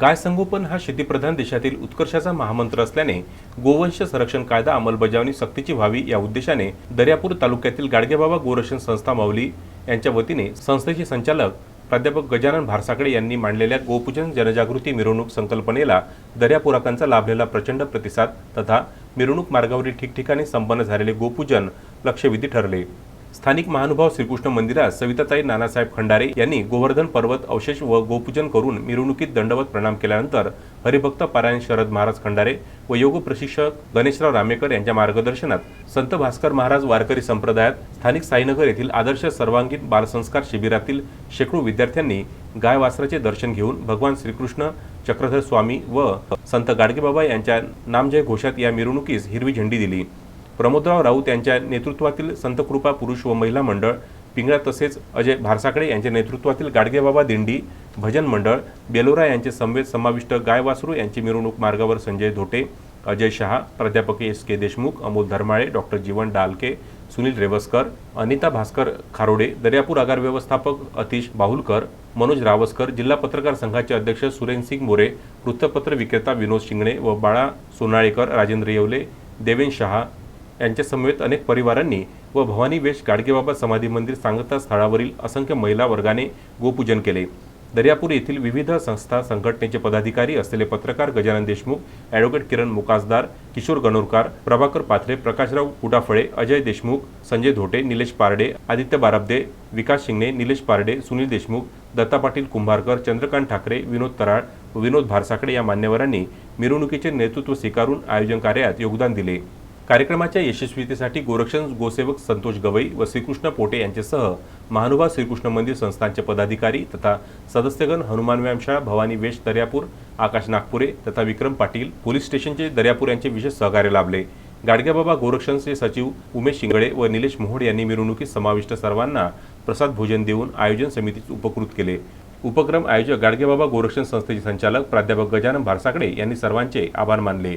गाय संगोपन हा शेतीप्रधान देशातील उत्कर्षाचा महामंत्र असल्याने गोवंश संरक्षण कायदा अंमलबजावणी सक्तीची व्हावी या उद्देशाने दर्यापूर तालुक्यातील गाडगेबाबा गोरक्षण संस्था माऊली यांच्या वतीने संस्थेचे संचालक प्राध्यापक गजानन भारसाकडे यांनी मांडलेल्या गोपूजन जनजागृती मिरवणूक संकल्पनेला दर्यापुराकांचा लाभलेला प्रचंड प्रतिसाद तथा मिरवणूक मार्गावरील ठिकठिकाणी संपन्न झालेले गोपूजन लक्षवेधी ठरले. स्थानिक महानुभाव श्रीकृष्ण मंदिरात सविताताई नानासाहेब खंडारे यांनी गोवर्धन पर्वत अवशेष व गोपूजन करून मिरवणुकीत दंडवत प्रणाम केल्यानंतर हरिभक्त पारायण शरद महाराज खंडारे व योग प्रशिक्षक गणेशराव रामेकर यांच्या मार्गदर्शनात संत भास्कर महाराज वारकरी संप्रदायात स्थानिक साईनगर येथील आदर्श सर्वांगीण बालसंस्कार शिबिरातील शेकडो विद्यार्थ्यांनी गाय वासराचे दर्शन घेऊन भगवान श्रीकृष्ण चक्रधर स्वामी व संत गाडगेबाबा यांच्या नामजय घोषात या मिरवणुकीस हिरवी झेंडी दिली. प्रमोदराव राऊत यांच्या नेतृत्वातील संतकृपा पुरुष व महिला मंडळ पिंगळा तसेच अजय भारसाकडे यांच्या नेतृत्वातील गाडगेबाबा दिंडी भजन मंडळ बेलोरा यांचे समवेत समाविष्ट गाय वासरू यांची मिरवणूक मार्गावर संजय धोटे अजय शहा प्राध्यापक S K Deshmukh Amol Dharmale doctor Jeevan Dalke Sunil Revaskar Anita Bhaskar Kharode Daryapur आगार व्यवस्थापक अतिश बाहुलकर मनोज रावसकर जिल्हा पत्रकार संघाचे अध्यक्ष सुरेनसिंग मोरे वृत्तपत्र विक्रेता विनोद शिंगणे व बाळा सोनाळेकर राजेंद्र येवले देवेन शहा यांच्यासमवेत अनेक परिवारांनी व भवानी वेश गाडगेबाबा समाधी मंदिर सांगता स्थळावरील असंख्य महिला वर्गाने गोपूजन केले. दर्यापूर येथील विविध संस्था संघटनेचे पदाधिकारी असलेले पत्रकार गजानन देशमुख ॲडव्होकेट किरण मुकासदार किशोर गणोरकार प्रभाकर पाथरे प्रकाशराव कुडाफळे अजय देशमुख संजय धोटे निलेश पारडे आदित्य बाराबदे विकास शिंगणे निलेश पारडे सुनील देशमुख दत्ता पाटील कुंभारकर चंद्रकांत ठाकरे विनोद तराळ विनोद भारसाकडे या मान्यवरांनी मिरवणुकीचे नेतृत्व स्वीकारून आयोजन कार्यात योगदान दिले. कार्यक्रमाच्या यशस्वीतेसाठी गोरक्षण गोसेवक संतोष गवई व श्रीकृष्ण पोटे यांच्यासह महानुभाव श्रीकृष्ण मंदिर संस्थांचे पदाधिकारी तथा सदस्यगण हनुमान व्यायामशाळा भवानी वेश दर्यापूर आकाश नागपुरे तथा विक्रम पाटील पोलीस स्टेशनचे दर्यापूर यांचे विशेष सहकार्य लाभले. गाडगेबाबा गोरक्षणचे सचिव उमेश शिंगळे व निलेश मोहोड यांनी मिरवणुकीत समाविष्ट सर्वांना प्रसाद भोजन देऊन आयोजन समितीत उपकृत केले. उपक्रम आयोजक गाडगेबाबा गोरक्षण संस्थेचे संचालक प्राध्यापक गजानन भारसाकडे यांनी सर्वांचे आभार मानले.